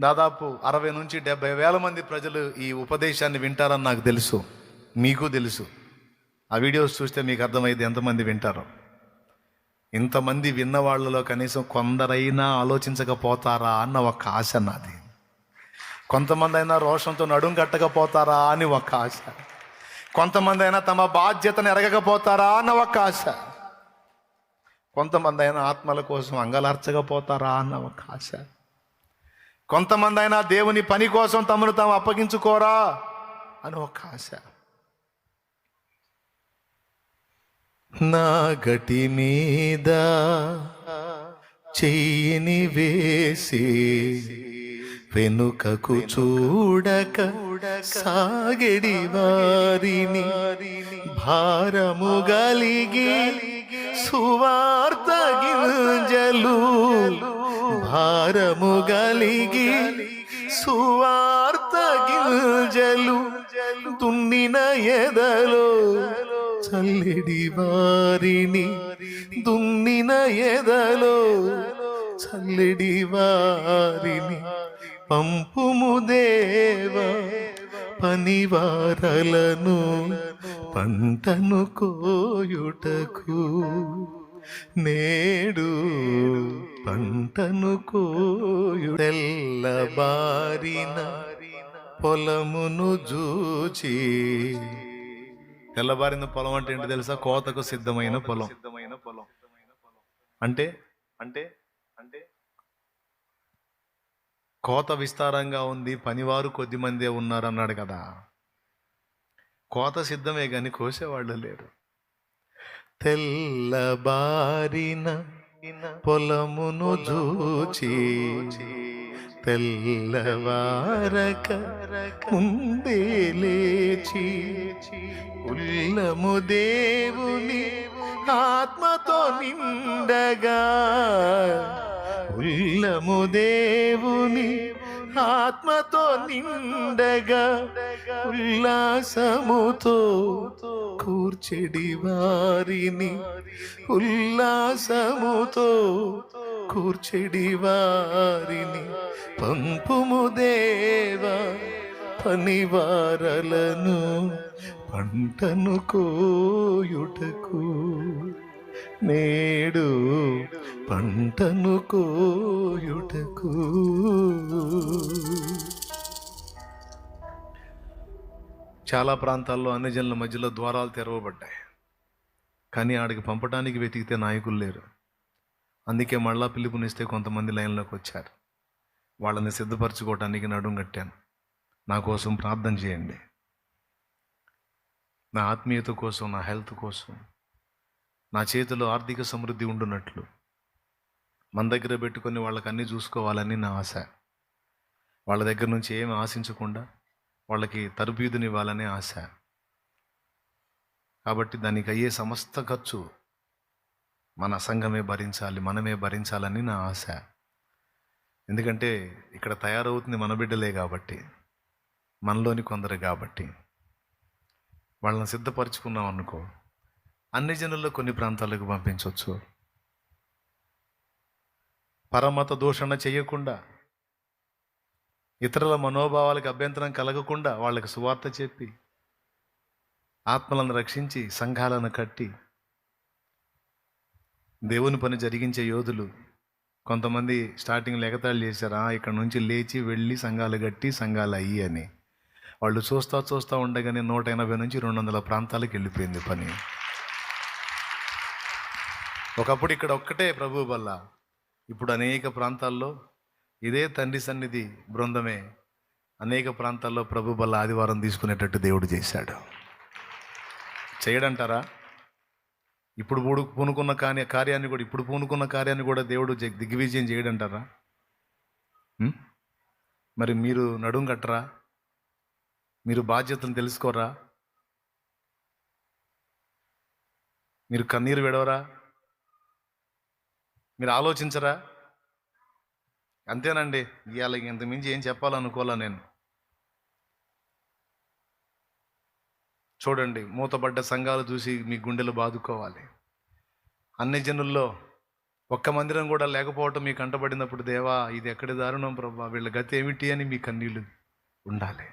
దాదాపు అరవై నుంచి డెబ్బై వేల మంది ప్రజలు ఈ ఉపదేశాన్ని వింటారని నాకు తెలుసు. మీకు తెలుసు. ఆ వీడియోస్ చూస్తే మీకు అర్థమైంది ఎంతమంది వింటారో. ఇంతమంది విన్న వాళ్ళలో కనీసం కొందరైనా ఆలోచించకపోతారా అన్న ఒక ఆశ నాది. కొంతమంది అయినా రోషంతో నడుం కట్టకపోతారా అని ఒక ఆశ. కొంతమంది అయినా తమ బాధ్యతను ఎరగకపోతారా అన్న ఒక ఆశ. కొంతమంది అయినా ఆత్మల కోసం అంగలార్చకపోతారా అన్న ఒక ఆశ. కొంతమంది అయినా దేవుని పని కోసం తమను తాము అప్పగించుకోరా అని ఒక ఆశ. నా గటి మీద చెయ్యిని వేసి వెనుకకు చూడక సాగడి వారిని భారము గలిగి సువార్త గింజలు భారము గలిగి సువార్త గింజలు దున్నిన ఎదలో చల్లెడి వారిని దున్నిన ఎదలో చల్లెడి వారిని పంపుము దేవ పనివారలను పంటను కోయుటకు నేడు పంటను కోయు తెల్లబారిన పొలమును జూచి. తెల్లబారిన పొలం అంటే ఏంటి తెలుసా? కోతకు సిద్ధమైన పొలం. సిద్ధమైన పొలం అంటే? అంటే? అంటే? కోత విస్తారంగా ఉంది పనివారు కొద్ది మందే ఉన్నారు అన్నాడు కదా. కోత సిద్ధమే కానీ కోసేవాళ్ళు లేరు. తెల్లబారిన పొలమును జూచి తెల్లవారక ముందే లేచి ఉల్లము దేవుని ఆత్మతో నిండగా ఉల్లము దేవుని ఆత్మతో నిండగా ఉల్లాసముతో కూర్చెడి వారిని. ఉల్లాసముతో కూర్చెడి వారిని. పంపుము దేవా పనివారలను పంటను కోయుటకు. నేడు పంటను కోయుటకు. చాలా ప్రాంతాల్లో అన్ని జనుల మధ్యలో ద్వారాలు తెరవబడ్డాయి. కానీ ఆడికి పంపడానికి వెతికితే నాయకులు లేరు. అందుకే మళ్ళా పిలుపునిస్తే కొంతమంది లైన్లోకి వచ్చారు. వాళ్ళని సిద్ధపరచుకోవటానికి నడుం కట్టాను. నా కోసం ప్రార్థన చేయండి. నా ఆత్మీయత కోసం నా హెల్త్ కోసం నా చేతిలో ఆర్థిక సమృద్ధి ఉండునట్లు. మన దగ్గర పెట్టుకొని వాళ్ళకి అన్నీ చూసుకోవాలని నా ఆశ. వాళ్ళ దగ్గర నుంచి ఏమి ఆశించకుండా వాళ్ళకి తరబీదునివ్వాలనే ఆశ. కాబట్టి దానికి అయ్యే సమస్త ఖర్చు మన సంఘమే భరించాలి మనమే భరించాలని నా ఆశ. ఎందుకంటే ఇక్కడ తయారవుతుంది మన బిడ్డలే కాబట్టి మనలోని కొందరు కాబట్టి. వాళ్ళని సిద్ధపరచుకున్నాం అనుకో. అన్ని జనుల్లో కొన్ని ప్రాంతాలకు పంపించవచ్చు. పరమత దూషణ చేయకుండా ఇతరుల మనోభావాలకు అభ్యంతరం కలగకుండా వాళ్ళకి సువార్త చెప్పి ఆత్మలను రక్షించి సంఘాలను కట్టి దేవుని పని జరిగించే యోధులు కొంతమంది స్టార్టింగ్ ఎగతాళి చేశారా ఇక్కడ నుంచి లేచి వెళ్ళి సంఘాలు కట్టి సంఘాలు అయ్యి అని. వాళ్ళు చూస్తా చూస్తా ఉండగానే నూట ఎనభై నుంచి రెండు వందల ప్రాంతాలకు వెళ్ళిపోయింది పని. ఒకప్పుడు ఇక్కడ ఒక్కటే ప్రభు బల్ల ఇప్పుడు అనేక ప్రాంతాల్లో ఇదే తండ్రి సన్నిధి బృందమే అనేక ప్రాంతాల్లో ప్రభు బల్ల ఆదివారం తీసుకునేటట్టు దేవుడు చేశాడు. చేయడంటారా? ఇప్పుడు పూడు పూనుకున్న కార్య కార్యాన్ని కూడా ఇప్పుడు పూనుకున్న కార్యాన్ని కూడా దేవుడు దిగ్విజయం చేయడంటారా? మరి మీరు నడుం కట్టరా? మీరు బాధ్యతను తెలుసుకోరా? మీరు కన్నీరు విడవరా? మీరు ఆలోచించరా? అంతేనండి. ఇవాళ ఇంత మించి ఏం చెప్పాలనుకోలే నేను. చూడండి మూతబడ్డ సంఘాలు చూసి మీ గుండెలు బాదుకోవాలి. అన్ని జనుల్లో ఒక్క మందిరం కూడా లేకపోవటం మీకు కంటబడినప్పుడు దేవా ఇది ఎక్కడి దారుణం ప్రభా? వీళ్ళ గతి ఏమిటి అని మీ కన్నీళ్ళు ఉండాలి.